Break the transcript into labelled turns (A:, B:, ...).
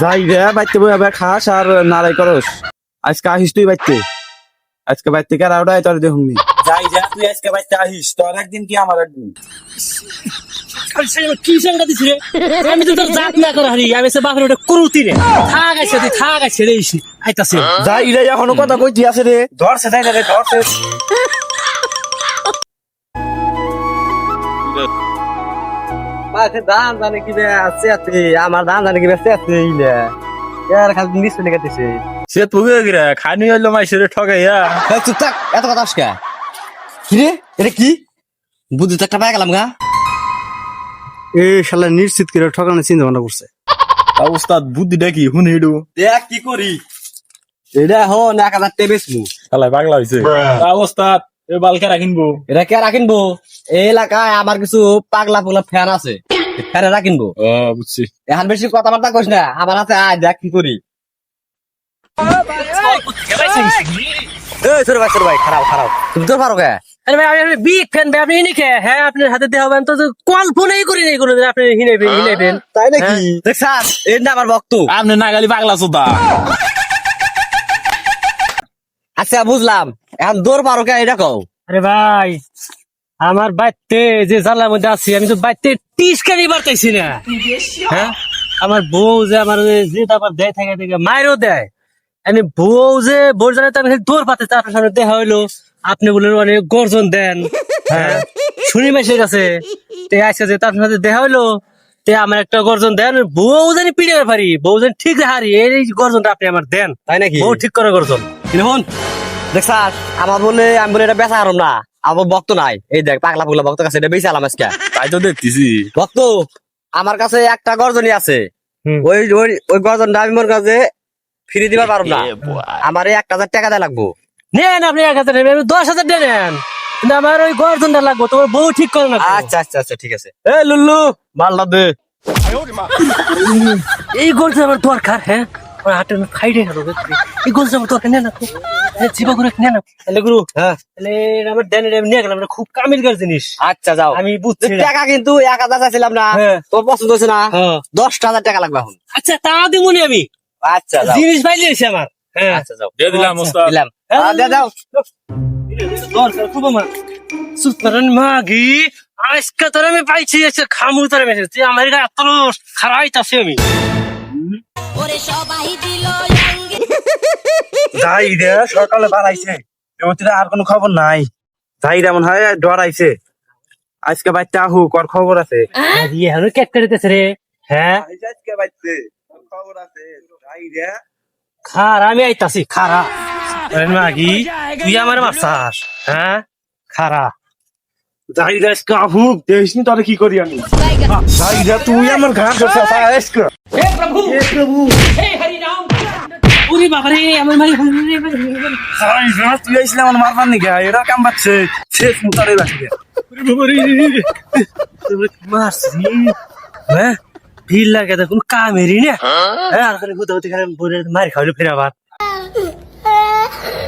A: যাই রে বাইতে বই আবার খাস আর নারাই করস। আজকে আহিস তুই বাইতে। আজকে বাইতে কার আউডাই তোর দেখুন নি। যাই যা তুই আজকে বাইতে আহিস তোর একদিন কি আমার একদিন?
B: কি সঙ্গে দিছি রে? আমি তো তোর জাত না করে হারি আমি সে বাপের ওটা করুতি রে। থাক আছে তুই থাক আছে রে আইতাছে।
A: যাই রে এখনও কথা কইতি আছে রে। ধরছে তাই না রে ধরছে।
C: মাঝে ধান জানে কি বে আছে আছে আমার ধান জানে কি বেঁচে আছে ইলে এর খালি নিচ ফেলে কাটিছে
A: সে তুই গিরা খানি হইল মাইসে ঠগাইয়া
C: চুপ থাক এত কথা আসকা। কি রে? এটা কি? বুদ্ধি একটা পাই গেলাম গা।
A: এ শালা নিশ্চিত করে ঠকানো চিন্তা ভাবনা করছে।
D: উস্তাদ বুদ্ধিটা কি? হুন হিডু
C: দেখ কি করি। এটা হন এক হাজার टे বেচবো।
D: শালা পাগলা হইছে। তা উস্তাদ এ বালকে রাখিনবো।
C: এটা কে রাখিনবো? এই এলাকায় আমার কিছু পাগলা পাগলা ফ্যান আছে। ফ্যানে রাখিনবো
D: ও বুঝছি।
C: এখন বেশি কথাবার্তা কইস না আমার আছে আয় দেখ কি করি। এই ছোট ভাই ছোট ভাই খারাপ খারাপ। তুমি তো পারো কে
B: আরে ভাই আমি বিগ ফ্যান ভাই আপনি নিকে হ্যাঁ আপনার হাতে দেখাবেন তো কল্পনাই করি নাই কোনোদিন আপনি হিনেবেন হিনেবেন
C: তাই নাকি? দেখছাস এই না আমার
D: আপনি নাগালি পাগলা
C: আচ্ছা বুঝলাম। এখন দৌড় পারো কে এটা কও।
B: আরে ভাই আমার বাইতে যে জ্বালার মধ্যে আছি আমি তো বাইতে টিসকানি বাড়তেছি না? হ্যাঁ? আমার বউ যে আমার যে আবার দেয় থাকে দেখে মায়েরও দেয়। আমি বউ যে বউ জানে তো আমি দৌড় পাতে আপনার সামনে দেখা হইল আপনি বলেন অনেক গর্জন দেন। হ্যাঁ? শুনি মাসের কাছে। তে আজকে যে তার সাথে দেখা হইল তে আমার একটা গর্জন দেন বউ জানি পিড়ে পারি বউ জানি ঠিক হারি এই গর্জনটা আপনি আমার দেন।
C: তাই নাকি?
B: বউ ঠিক করে গর্জন।
C: দেখছাস আমার বলে আমি বলে এটা বেচা হারম না। আমার বক্ত নাই। এই দেখ পাগলা পাগলা বক্ত কাছে এটা বেশি আলাম আজকে।
D: তাই তো দেখতেছি।
C: বক্ত আমার কাছে একটা গর্জনই আছে। ওই ওই ওই গর্জনটা আমি মোর কাছে ফিরে দিবার পারব না। আমার এই এক হাজার টাকা দেয় লাগবো।
B: নেন আপনি এক হাজার নেবেন দশ হাজার দিয়ে নেন। কিন্তু আমার ওই গর্জনটা লাগবো তোমার বউ ঠিক করে না
C: আচ্ছা আচ্ছা আচ্ছা ঠিক আছে।
A: এ লুল্লু মালটা দে।
B: এই গর্জন আমার দরকার হ্যাঁ? আপনি জীবা করে নেন তাহলে গুরু
C: হ্যাঁ।
B: তাহলে আমার নিয়ে গেলাম খুব কামিলকার জিনিস।
C: আচ্ছা যাও।
B: আমি বুঝছি
C: টাকা কিন্তু এক হাজার চাইছিলাম না।
B: হ্যাঁ।
C: তোর পছন্দ না?
B: হ্যাঁ।
C: দশটা হাজার টাকা লাগবে এখন।
B: আচ্ছা তা দিমুনি আমি।
C: আচ্ছা যাও।
B: জিনিস পাইলে এসে আমার। হ্যাঁ।
C: আচ্ছা যাও।
D: দিয়ে দিলাম উস্তাদ
C: দিলাম।
B: হ্যাঁ,
C: দিয়ে দাও।
B: দরকার খুব আমার। সুতরাং মাগি আজকে তোর আমি পাইছি এসে খামু তোর মেসে তুই আমার খারাইতাছি আমি।
E: ওরে সবাই দিল
A: যাই রে সকালে বাড়াইছে এমতিরা আর কোনো খবর নাই। যাই রে মনে হয় ডরাইছে। আজকে বাইতে আহু কর খবর আছে।
B: এখনও কেক কাটিতেছে রে। হ্যাঁ।
A: আজকে বাইতে খবর আছে। যাই রে।
B: খারা আমি আইতাছি খারা। মাগি তুই আমার মারছাস। হ্যাঁ? খারা।
A: যাই রে আজকে আহু দেখিস তোরে কি করি আমি। যাই রে তুই আমার ঘাট ধরছে আজকে।
B: উরি বাবারে আমার মারি
A: যাই রে তুই আইসলে আমার মারবার নিকে এরা কাম পাচ্ছে। শেষ মুতারে বাকি
B: মারছি? হ্যাঁ? ভিড় লাগে দেখুন কামেরি না। হ্যাঁ? আর খালি কোথাও থেকে বলে মারি খাওয়ালে ফের আবার